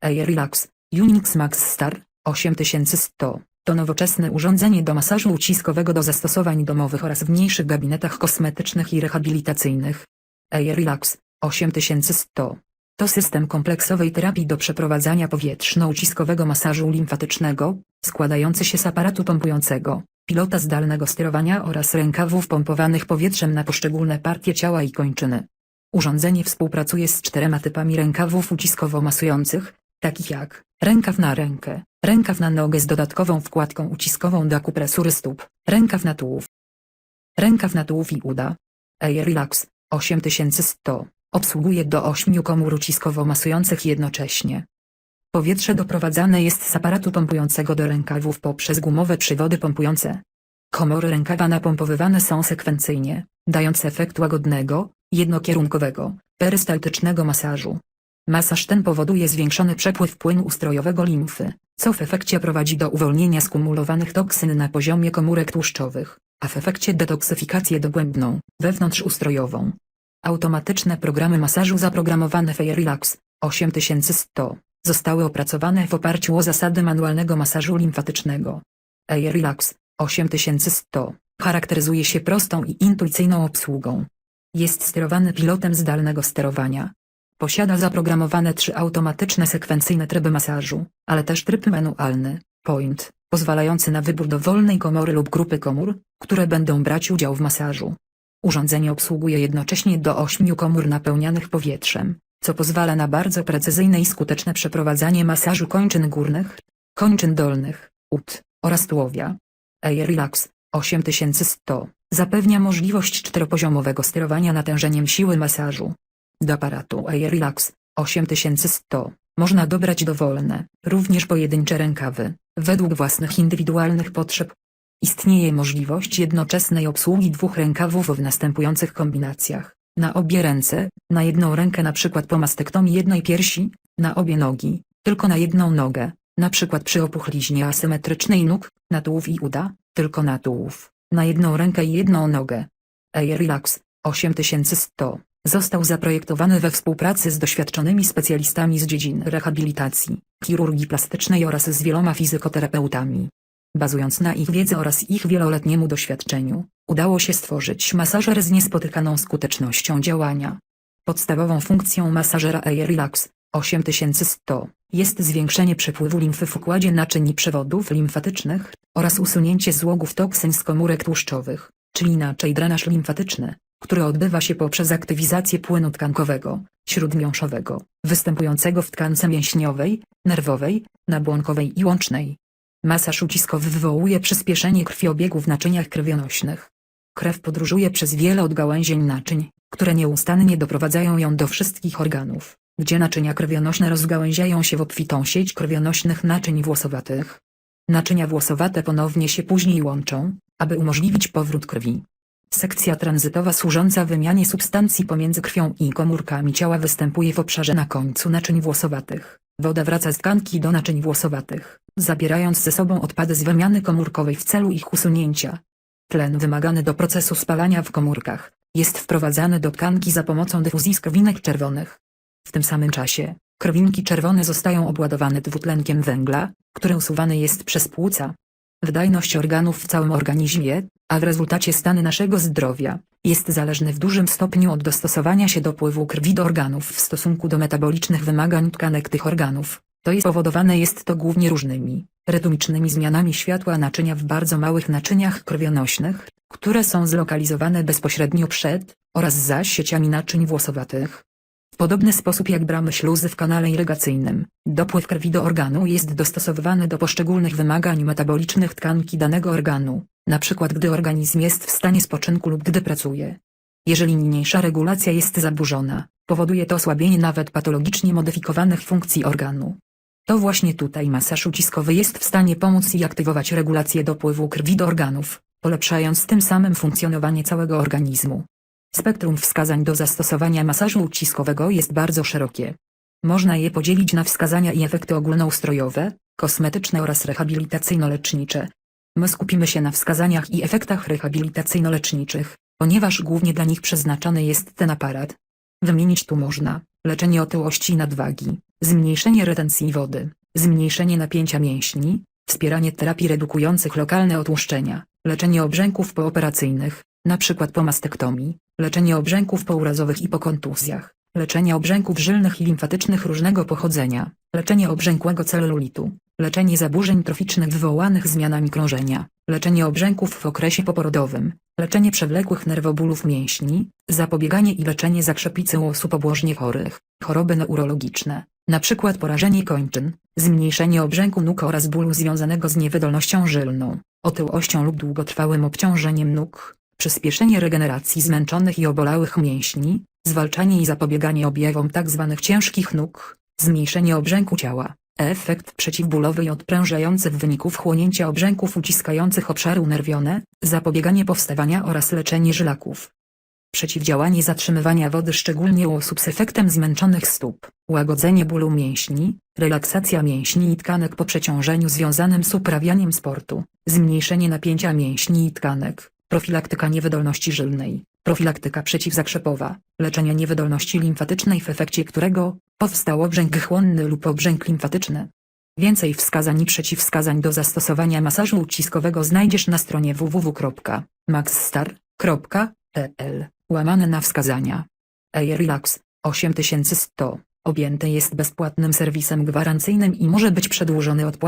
Air Relax, Unix Max Star 8100 to nowoczesne urządzenie do masażu uciskowego do zastosowań domowych oraz w mniejszych gabinetach kosmetycznych i rehabilitacyjnych. Air Relax 8100 to system kompleksowej terapii do przeprowadzania powietrzno-uciskowego masażu limfatycznego, składający się z aparatu pompującego, pilota zdalnego sterowania oraz rękawów pompowanych powietrzem na poszczególne partie ciała i kończyny. Urządzenie współpracuje z czterema typami rękawów uciskowo-masujących, takich jak rękaw na rękę, rękaw na nogę z dodatkową wkładką uciskową do akupresury stóp, rękaw na tułów, rękaw na tułów i uda. Air Relax 8100 obsługuje do 8 komór uciskowo-masujących jednocześnie. Powietrze doprowadzane jest z aparatu pompującego do rękawów poprzez gumowe przywody pompujące. Komory rękawa napompowywane są sekwencyjnie, dając efekt łagodnego, jednokierunkowego, perystaltycznego masażu. Masaż ten powoduje zwiększony przepływ płynu ustrojowego limfy, co w efekcie prowadzi do uwolnienia skumulowanych toksyn na poziomie komórek tłuszczowych, a w efekcie detoksyfikację dogłębną, wewnątrzustrojową. Automatyczne programy masażu zaprogramowane w Air Relax 8100 zostały opracowane w oparciu o zasady manualnego masażu limfatycznego. Air Relax 8100 charakteryzuje się prostą i intuicyjną obsługą. Jest sterowany pilotem zdalnego sterowania. Posiada zaprogramowane trzy automatyczne sekwencyjne tryby masażu, ale też tryb manualny, point, pozwalający na wybór dowolnej komory lub grupy komór, które będą brać udział w masażu. Urządzenie obsługuje jednocześnie do 8 komór napełnianych powietrzem, co pozwala na bardzo precyzyjne i skuteczne przeprowadzanie masażu kończyn górnych, kończyn dolnych, ud oraz tułowia. Air Relax 8100 zapewnia możliwość czteropoziomowego sterowania natężeniem siły masażu. Do aparatu Air Relax 8100 można dobrać dowolne, również pojedyncze rękawy, według własnych indywidualnych potrzeb. Istnieje możliwość jednoczesnej obsługi dwóch rękawów w następujących kombinacjach. Na obie ręce, na jedną rękę przykład po mastektomii jednej piersi, na obie nogi, tylko na jedną nogę, przykład przy opuchliznie asymetrycznej nóg, na tułów i uda, tylko na tułów, na jedną rękę i jedną nogę. Air Relax 8100 został zaprojektowany we współpracy z doświadczonymi specjalistami z dziedzin rehabilitacji, chirurgii plastycznej oraz z wieloma fizykoterapeutami. Bazując na ich wiedzy oraz ich wieloletniemu doświadczeniu, udało się stworzyć masażer z niespotykaną skutecznością działania. Podstawową funkcją masażera Air Relax 8100 jest zwiększenie przepływu limfy w układzie naczyń i przewodów limfatycznych oraz usunięcie złogów toksyn z komórek tłuszczowych, czyli inaczej drenaż limfatyczny, który odbywa się poprzez aktywizację płynu tkankowego, śródmiąższowego, występującego w tkance mięśniowej, nerwowej, nabłonkowej i łącznej. Masaż uciskowy wywołuje przyspieszenie krwiobiegu w naczyniach krwionośnych. Krew podróżuje przez wiele odgałęzień naczyń, które nieustannie doprowadzają ją do wszystkich organów, gdzie naczynia krwionośne rozgałęziają się w obfitą sieć krwionośnych naczyń włosowatych. Naczynia włosowate ponownie się później łączą, aby umożliwić powrót krwi. Sekcja tranzytowa służąca wymianie substancji pomiędzy krwią i komórkami ciała występuje w obszarze na końcu naczyń włosowatych. Woda wraca z tkanki do naczyń włosowatych, zabierając ze sobą odpady z wymiany komórkowej w celu ich usunięcia. Tlen wymagany do procesu spalania w komórkach jest wprowadzany do tkanki za pomocą dyfuzji skrowinek czerwonych. W tym samym czasie, krwinki czerwone zostają obładowane dwutlenkiem węgla, który usuwany jest przez płuca. Wydajność organów w całym organizmie, a w rezultacie stan naszego zdrowia, jest zależny w dużym stopniu od dostosowania się dopływu krwi do organów w stosunku do metabolicznych wymagań tkanek tych organów. To jest powodowane jest to głównie różnymi, rytmicznymi zmianami światła naczynia w bardzo małych naczyniach krwionośnych, które są zlokalizowane bezpośrednio przed, oraz za sieciami naczyń włosowatych. Podobny sposób jak bramy śluzy w kanale irygacyjnym, dopływ krwi do organu jest dostosowywany do poszczególnych wymagań metabolicznych tkanki danego organu, przykład gdy organizm jest w stanie spoczynku lub gdy pracuje. Jeżeli niniejsza regulacja jest zaburzona, powoduje to osłabienie nawet patologicznie modyfikowanych funkcji organu. To właśnie tutaj masaż uciskowy jest w stanie pomóc i aktywować regulację dopływu krwi do organów, polepszając tym samym funkcjonowanie całego organizmu. Spektrum wskazań do zastosowania masażu uciskowego jest bardzo szerokie. Można je podzielić na wskazania i efekty ogólnoustrojowe, kosmetyczne oraz rehabilitacyjno-lecznicze. My skupimy się na wskazaniach i efektach rehabilitacyjno-leczniczych, ponieważ głównie dla nich przeznaczony jest ten aparat. Wymienić tu można leczenie otyłości i nadwagi, zmniejszenie retencji wody, zmniejszenie napięcia mięśni, wspieranie terapii redukujących lokalne otłuszczenia, leczenie obrzęków pooperacyjnych, np. po mastektomii, leczenie obrzęków pourazowych i po kontuzjach, leczenie obrzęków żylnych i limfatycznych różnego pochodzenia, leczenie obrzękłego celulitu, leczenie zaburzeń troficznych wywołanych zmianami krążenia, leczenie obrzęków w okresie poporodowym, leczenie przewlekłych nerwobólów mięśni, zapobieganie i leczenie zakrzepicy u osób obłożnie chorych, choroby neurologiczne, np. porażenie kończyn, zmniejszenie obrzęku nóg oraz bólu związanego z niewydolnością żylną, otyłością lub długotrwałym obciążeniem nóg, przyspieszenie regeneracji zmęczonych i obolałych mięśni, zwalczanie i zapobieganie objawom tzw. ciężkich nóg, zmniejszenie obrzęku ciała, efekt przeciwbólowy i odprężający w wyniku wchłonięcia obrzęków uciskających obszary unerwione, zapobieganie powstawania oraz leczenie żylaków. Przeciwdziałanie zatrzymywania wody szczególnie u osób z efektem zmęczonych stóp, łagodzenie bólu mięśni, relaksacja mięśni i tkanek po przeciążeniu związanym z uprawianiem sportu, zmniejszenie napięcia mięśni i tkanek, profilaktyka niewydolności żylnej, profilaktyka przeciwzakrzepowa, leczenie niewydolności limfatycznej w efekcie którego powstał obrzęk chłonny lub obrzęk limfatyczny. Więcej wskazań i przeciwwskazań do zastosowania masażu uciskowego znajdziesz na stronie www.maxstar.pl, łamane na wskazania. Air Relax 8100 objęty jest bezpłatnym serwisem gwarancyjnym i może być przedłużony odpłatnie.